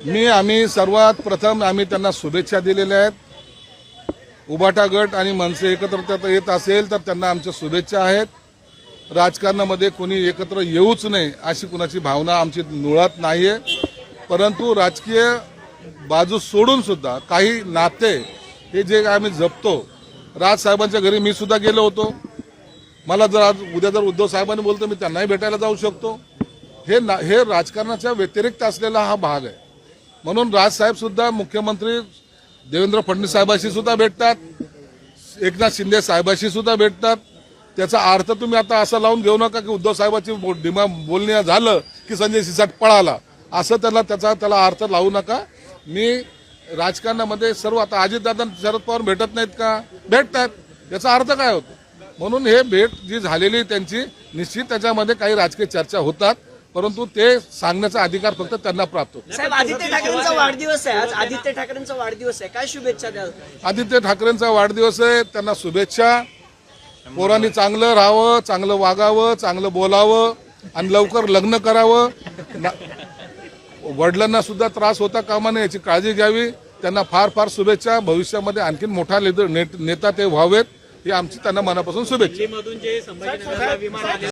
मी आम्ही सर्वात प्रथम आम्ही त्यांना शुभेच्छा दिलेल्या आहेत. उबाटा गट आणि मनसे एकत्र त्यात येत असेल तर त्यांना आमच्या शुभेच्छा आहेत. राजकारणामध्ये कोणी एकत्र येऊच नये अशी कुणाची भावना आमची मुळात आहे परंतु राजकीय बाजू सोडून सुद्धा काही नाते हे जे आम्ही जपतो राजसाहेबांच्या घरी मी सुद्धा गेलो होतो. मला जर आज उद्या जर उद्धव साहेबांनी बोलतो मी त्यांनाही भेटायला जाऊ शकतो. हे ना हे राजकारणाच्या व्यतिरिक्त असलेला हा भाग आहे. म्हणून राजसाहेब सुद्धा मुख्यमंत्री देवेंद्र फडणवीस साहेबाशी सुद्धा भेटतात. एकनाथ शिंदे साहेबाशी सुद्धा भेटतात. त्याचा अर्थ तुम्ही आता असा लावून घेऊ नका की उद्धव साहेबाची बो- डिमा बोलणे झालं की संजय सिसाट पळाला. असं त्याला त्याचा त्याला अर्थ लावू नका. मी राजकारणामध्ये सर्व आता अजितदादा शरद पवार भेटत नाहीत का? भेटतात. याचा अर्थ काय होतो? म्हणून हे भेट जी झालेली त्यांची निश्चित त्याच्यामध्ये काही राजकीय चर्चा होतात. परंतु ते सांगण्याचा अधिकार फक्त त्यांना प्राप्त होतो. साहेब आदित्य ठाकरेंचा वाढदिवस आहे. आज आदित्य ठाकरेंचा वाढदिवस आहे. काय शुभेच्छा द्याल? आदित्य ठाकरेंचा वाढदिवस आहे. त्यांना शुभेच्छा. पोरांनी चांगलं राहावं चांगलं वागावं चांगलं बोलावं आणि लवकर लग्न करावं. ना- वडिलांना सुद्धा त्रास होता कामा नये याची काळजी घ्यावी. त्यांना फार फार शुभेच्छा. भविष्यामध्ये आणखीन मोठा नेता ते व्हावेत. ही आमची त्यांना मनापासून शुभेच्छा.